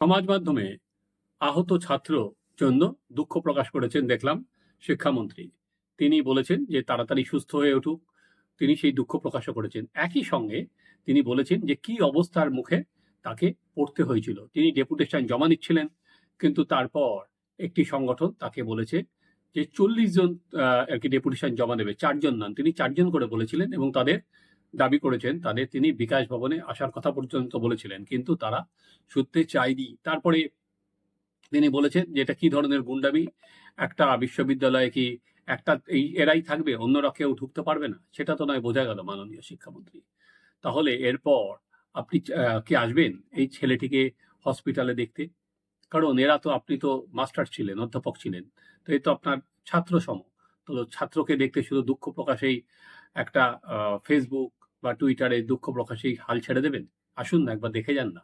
সমাজ মাধ্যমে আহত ছাত্র জন্য দুঃখ প্রকাশ করেছেন দেখলাম শিক্ষামন্ত্রী। তিনি বলেছেন যে তাড়াতাড়ি সুস্থ হয়ে উঠুক। তিনি সেই দুঃখ প্রকাশও করেছেন। একই সঙ্গে তিনি বলেছেন যে কি অবস্থার মুখে তাকে পড়তে হয়েছিল। তিনি ডেপুটেশন জমা নিচ্ছিলেন, কিন্তু তারপর একটি সংগঠন তাকে বলেছে যে চল্লিশ জন আর কি ডেপুটেশন জমা দেবে। চারজন নন, তিনি চারজন করে বলেছিলেন এবং তাদের দাবি করেছেন, তাদের তিনি বিকাশ ভবনে আসার কথা পর্যন্ত বলেছিলেন, কিন্তু তারা শুনতে চায়নি তারপরে তিনি বলেছেন যে, এটা কি ধরনের গুন্ডামি? একটা বিশ্ববিদ্যালয়ে কি একটা এই এরাই থাকবে, অন্যরা কেউ ঢুকতে পারবে না? সেটা তো নয়, বোঝা গেল মাননীয় শিক্ষামন্ত্রী। তাহলে এরপর আপনি কি আসবেন এই ছেলেটিকে হসপিটালে দেখতে? কারণ এরা তো, আপনি তো মাস্টার ছিলেন, অধ্যাপক ছিলেন, তো এই তো আপনার ছাত্র সম। তো ছাত্রকে দেখতে শুধু দুঃখ প্রকাশেই একটা ফেসবুক বা টুইটারে দুঃখ প্রকাশেই হাল ছেড়ে দেবেন? আসুন না একবার দেখে যান না।